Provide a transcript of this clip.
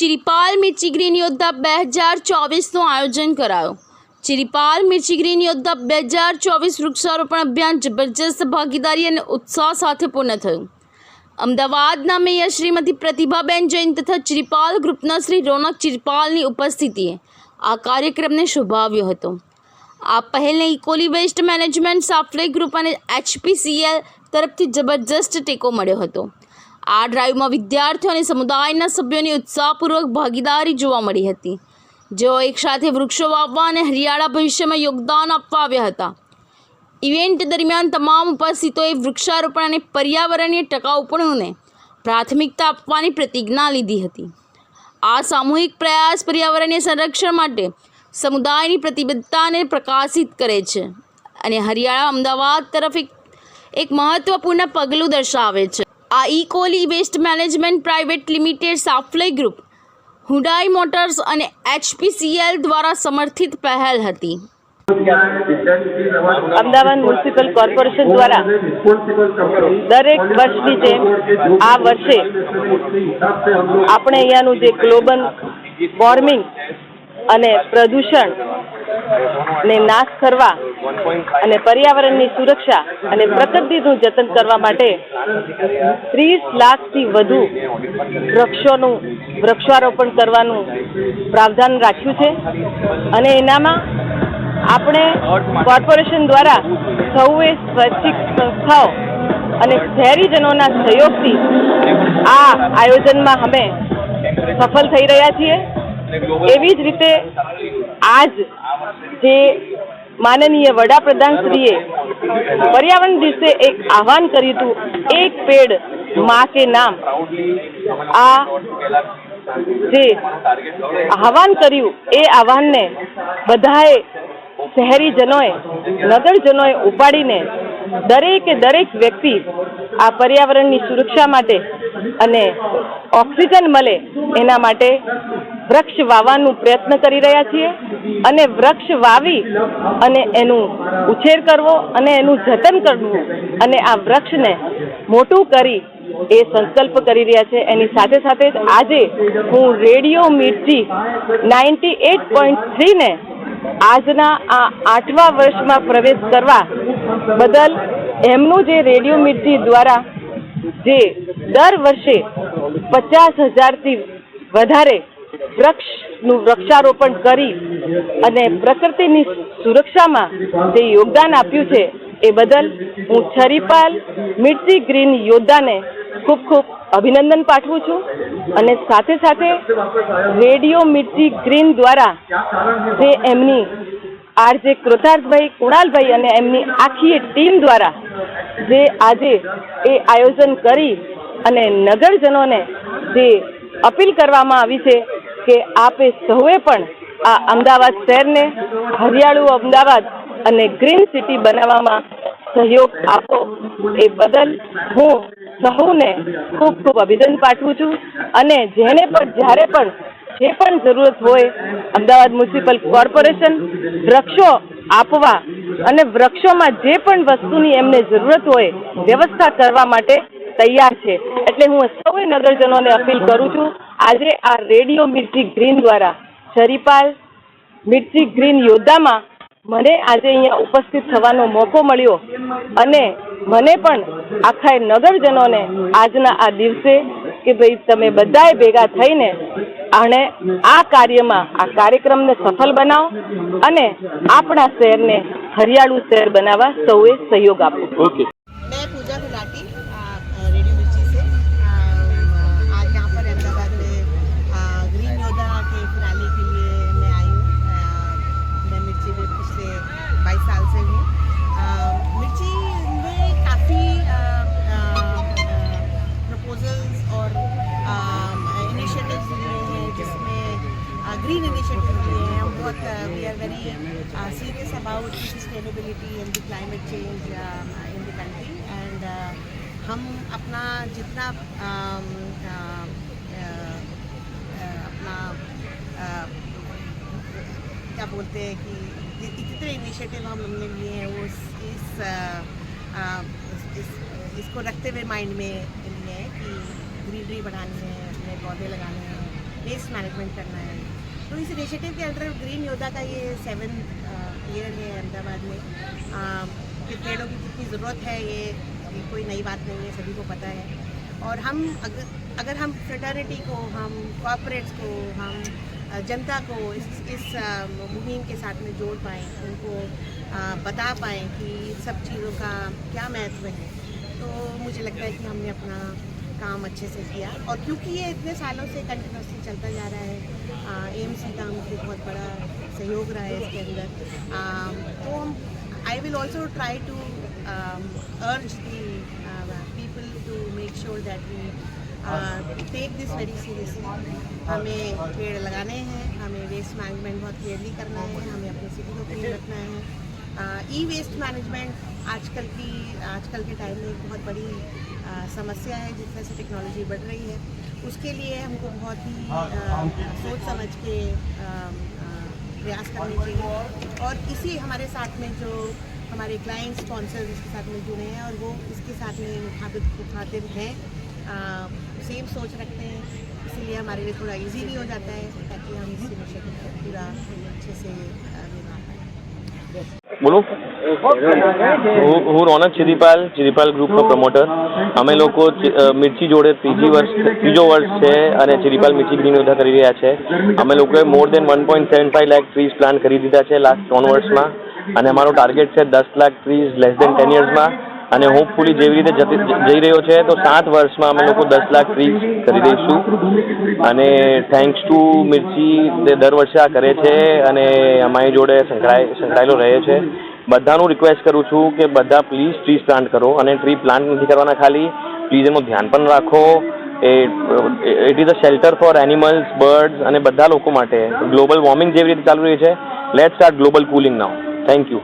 ચિરીપાલ મિર્ચી green યોદ્ધા બે હજાર ચોવીસનું આયોજન કરાયું. ચિરીપાલ મિર્ચી ગ્રીન યોદ્ધા બે હજાર ચોવીસ વૃક્ષારોપણ અભિયાન જબરજસ્ત ભાગીદારી અને ઉત્સાહ સાથે પૂર્ણ થયું. અમદાવાદના મેયર શ્રીમતી પ્રતિભાબેન જૈન તથા ચિરીપાલ ગ્રુપના શ્રી રોનક ચિરિપાલની ઉપસ્થિતિએ આ કાર્યક્રમને શોભાવ્યો હતો. આ પહેલને ઇકોલી વેસ્ટ મેનેજમેન્ટ સાફ્લે ગ્રુપ અને એચપીસીએલ તરફથી જબરજસ્ત ટેકો મળ્યો હતો. આ ડ્રાઈવમાં વિદ્યાર્થીઓ અને સમુદાયના સભ્યોની ઉત્સાહપૂર્વક ભાગીદારી જોવા મળી હતી. જેઓ એકસાથે વૃક્ષો વાવવા અને હરિયાળા ભવિષ્યમાં યોગદાન આપવા આવ્યા હતા. ઇવેન્ટ દરમિયાન તમામ ઉપસ્થિતોએ વૃક્ષારોપણ અને પર્યાવરણીય ટકાઉપણોને પ્રાથમિકતા આપવાની પ્રતિજ્ઞા લીધી હતી. આ સામૂહિક પ્રયાસ પર્યાવરણીય સંરક્ષણ માટે સમુદાયની પ્રતિબદ્ધતાને પ્રકાશિત કરે છે અને હરિયાળા અમદાવાદ તરફ એક એક મહત્વપૂર્ણ પગલું દર્શાવે છે. આ Ecoli waste management private limited સાફ્લે group Hyundai motors અને એચપીસીએલ દ્વારા સમર્થિત પહેલ હતી. અમદાવાદ મ્યુનિસિપલ કોર્પોરેશન દ્વારા દરેક વર્ષની જેમ આ વર્ષે આપણે અહીંયાનું જે ગ્લોબલ વોર્મિંગ અને પ્રદૂષણ ને નાશ કરવા અને પર્યાવરણની સુરક્ષા અને પ્રકૃતિનું જતન કરવા માટે ત્રીસ લાખથી વધુ વૃક્ષોનું, વૃક્ષારોપણ કરવાનું પ્રાવધાન રાખ્યું છે. અને એનામાં આપણે કોર્પોરેશન દ્વારા સૌએ સ્વૈચ્છિક સંસ્થાઓ અને શહેરીજનોના સહયોગથી આ આયોજનમાં અમે સફળ થઈ રહ્યા છીએ. એવી જ રીતે આજ જે માનનીય વડાપ્રધાનશ્રીએ પર્યાવરણ દિવસે એક આહવાન કર્યું હતું, એક પેડમાં કે નામ. આ જે આહવાન કર્યું, એ આહવાનને બધાએ શહેરીજનોએ, નગરજનોએ ઉપાડીને દરેકે દરેક વ્યક્તિ આ પર્યાવરણની સુરક્ષા માટે અને ઓક્સિજન મળે એના માટે વૃક્ષ વાવવાનું પ્રયત્ન કરી રહ્યા છીએ અને વૃક્ષ વાવી અને એનું ઉછેર કરવો અને એનું જતન કરવું અને આ વૃક્ષને મોટું કરી એ સંકલ્પ કરી રહ્યા છે. એની સાથે સાથે જ આજે હું radio Mirchi ninety eight point થ્રીને આજના આ આઠમા વર્ષમાં પ્રવેશ કરવા બદલ એમનું જે રેડિયો મિર્ચી દ્વારા જે દર વર્ષે પચાસ હજારથી વધારે વૃક્ષનું વૃક્ષારોપણ કરી અને પ્રકૃતિની સુરક્ષામાં જે યોગદાન આપ્યું છે, એ બદલ હું છરીપાલ મિર્ચી ગ્રીન યોદ્ધાને ખૂબ ખૂબ અભિનંદન પાઠવું છું અને સાથે સાથે રેડિયો મિર્ચી ગ્રીન દ્વારા જે એમની આરજે કૃતાર્થભાઈ કુણાલભાઈ અને એમની આખી ટીમ દ્વારા જે આજે એ આયોજન કરી અને નગરજનોને જે અપીલ કરવામાં આવી છે કે આપે સૌએ પણ આ અમદાવાદ શહેરને હરિયાળું અમદાવાદ અને ગ્રીન સિટી બનાવવામાં સહયોગ આપો. એ બદલ હું સહુને ખૂબ ખૂબ અભિનંદન પાઠવું છું અને જેને પણ જ્યારે પણ જે પણ જરૂરત હોય, અમદાવાદ મ્યુનિસિપલ કોર્પોરેશન વૃક્ષો આપવા અને વૃક્ષોમાં જે પણ વસ્તુની એમને જરૂરત હોય, વ્યવસ્થા કરવા માટે તૈયાર છે. એટલે હું સૌએ નગરજનોને અપીલ કરું છું, આજે આ રેડિયો મિર્ચી ગ્રીન દ્વારા શરીપાલ મિર્ચી ગ્રીન યોદ્ધામાં મને આજે અહીંયા ઉપસ્થિત થવાનો મોકો મળ્યો અને મને પણ આખા નગરજનોને આજના આ દિવસે કે ભાઈ તમે બધાએ ભેગા થઈને અને આ કાર્યમાં, આ કાર્યક્રમને સફળ બનાવો અને આપણા શહેરને હરિયાળું શહેર બનાવવા સૌએ સહયોગ આપો. ओके बहुत we are very serious about sustainability and the climate change in the country and हम अपना जितना um, uh, uh, uh, अपना uh, क्या बोलते हैं कि जितने इनिशिएटिव हम हमने लिए हैं वो इस, इस, अ, अ, इस इसको रखते हुए माइंड में लिए हैं कि ग्रीनरी बढ़ानी है नए पौधे लगाने हैं वेस्ट मैनेजमेंट करना है। तो इस इनिशिएटिव के अंडर ग्रीन योद्धा का ये सेवन ईयर है अहमदाबाद में। अ, कि पेड़ों की कितनी ज़रूरत है ये, कोई नई बात नहीं है सभी को पता है। और हम अगर अगर हम फ्रेटर्निटी को हम कॉरपोरेट्स को हम जनता को इस इस मुहिम के साथ में जोड़ पाएँ उनको बता पाएँ कि सब चीज़ों का क्या महत्व है। तो मुझे लगता है कि हमने अपना काम अच्छे से किया। और क्योंकि ये इतने सालों से कंटिन्यूसली चलता जा रहा है एम्स का मुझे बहुत बड़ा सहयोग रहा है इसके अंदर। अम, तो हम I will also try to urge the people to make sure that we take this very seriously हमें पेड़ लगाने हैं हमें वेस्ट मैनेजमेंट बहुत क्लियरली करना है हमें अपनी सिटी को क्लीन रखना है। ई वेस्ट मैनेजमेंट आजकल की आजकल के टाइम में एक बहुत बड़ी समस्या है जिस तरह से टेक्नोलॉजी बढ़ रही है। उसके लिए हमको बहुत ही अ, सोच समझ के प्रयास करने चाहिए। और इसी हमारे साथ में जो हमारे क्लाइंट स्पॉन्सर्स इसके साथ में जुड़े हैं और वो इसके साथ में मुखातिब मुखातिब हैं। सेम सोच रखते हैं। इसीलिए हमारे लिए थोड़ा इजी भी हो जाता है ताकि हम इस को पूरा अच्छे से निभा पाएँ બોલો. હું રોનક ચિરીપાલ ચિરીપાલ ગ્રુપનો પ્રમોટર અમે લોકો મિર્ચી જોડે ત્રીજી વર્ષ ત્રીજો વર્ષ છે અને ચિરીપાલ મિર્ચી ગ્રીન યોદ્ધા કરી રહ્યા છે. અમે લોકોએ more than one point seven five lakh trees plan કરી દીધા છે લાસ્ટ ત્રણ વર્ષમાં. અને અમારો ટાર્ગેટ છે દસ lakh trees less than ten યર્સમાં અને હોપફુલી જેવી રીતે જઈ રહ્યો છે, તો સાત વર્ષમાં અમે લોકો દસ લાખ રીચ કરી દઈશું. અને થેન્ક્સ ટુ મિર્ચી તે દર વર્ષે આ કરે છે અને અમારી જોડે સંકળાય સંકળાયેલો રહે છે. બધાનું રિક્વેસ્ટ કરું છું કે બધા પ્લીઝ ટ્રીઝ પ્લાન્ટ કરો અને ટ્રી પ્લાન્ટ નથી કરવાના ખાલી. પ્લીઝ એનું ધ્યાન પણ રાખો. એ it is a shelter for animals birds અને બધા લોકો માટે. ગ્લોબલ વોર્મિંગ જેવી રીતે ચાલુ રહી છે let start global cooling now thank you